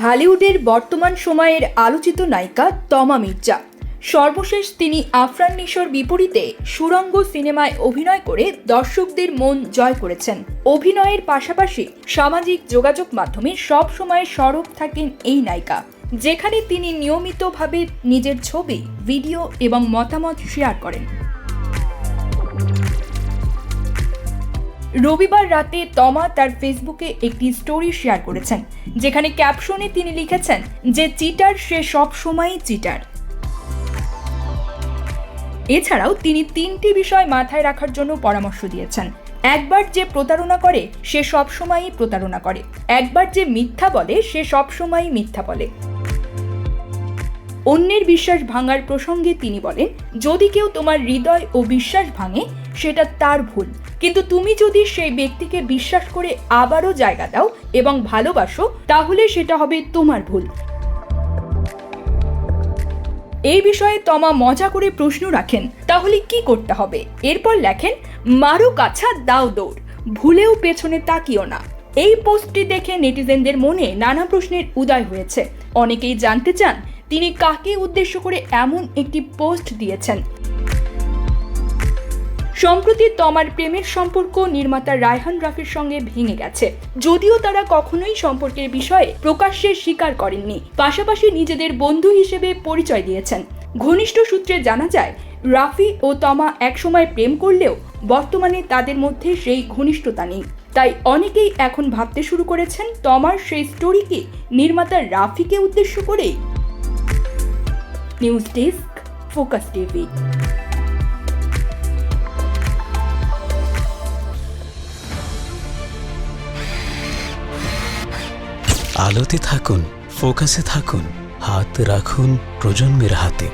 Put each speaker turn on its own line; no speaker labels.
ঢালিউডের বর্তমান সময়ের আলোচিত নায়িকা তমা মির্জা। সর্বশেষ তিনি আফরান নিশোর বিপরীতে সুরঙ্গ সিনেমায় অভিনয় করে দর্শকদের মন জয় করেছেন। অভিনয়ের পাশাপাশি সামাজিক যোগাযোগ মাধ্যমে সব সময় সরব থাকেন এই নায়িকা, যেখানে তিনি নিয়মিতভাবে নিজের ছবি, ভিডিও এবং মতামত শেয়ার করেন। রবিবার রাতে তমা তার ফেসবুকে একটি স্টোরি শেয়ার করেছেন, যেখানে ক্যাপশনে তিনি লিখেছেন যে, চিটার সে সব সময়ই চিটার। এছাড়াও তিনি তিনটি বিষয় মাথায় রাখার জন্য পরামর্শ দিয়েছেন। একবার যে প্রতারণা করে, সে সবসময়ই প্রতারণা করে। একবার যে মিথ্যা বলে, সে সবসময়ই মিথ্যা বলে। অন্যের বিশ্বাস ভাঙার প্রসঙ্গে তিনি বলেন, যদি কেউ তোমার হৃদয় ও বিশ্বাস ভাঙে, সেটা তার ভুল। কিন্তু তুমি যদি সেই ব্যক্তিকে বিশ্বাস করে আবারও জায়গা দাও এবং ভালোবাসো, তাহলে সেটা হবে তোমার ভুল। এই বিষয়ে তমা মজা করে প্রশ্ন রাখেন, তাহলে কি করতে হবে? এরপর লেখেন, মারো কাছা, দাও দৌড়। ভুলেও পেছনে তাকিও না। এই পোস্টটি দেখে নেটিজেনদের মনে নানা প্রশ্নের উদয় হয়েছে। অনেকেই জানতে চান তিনি কাকে উদ্দেশ্য করে এমন একটি পোস্ট দিয়েছেন? সম্প্রতি তমার প্রেমের সম্পর্ক নির্মাতা রায়হান রাফির সঙ্গে ভেঙে গেছে। যদিও তারা কখনোই সম্পর্কের বিষয়ে প্রকাশ্যে স্বীকার করেননি। পাশাপাশি নিজেদের বন্ধু হিসেবে পরিচয় দিয়েছেন। ঘনিষ্ঠ সূত্রে জানা যায়, রাফি ও তমা একসময় প্রেম করলেও বর্তমানে তাদের মধ্যে সেই ঘনিষ্ঠতা নেই। তাই অনেকেই এখন ভাবতে শুরু করেছেন, তমার সেই স্টোরিকে নির্মাতা রাফিকে উদ্দেশ্য করেই নিউজ ডেস্ক ফোকাস টিভি
আলোতে থাকুন ফোকাসে থাকুন হাত রাখুন প্রজন্মের হাতে।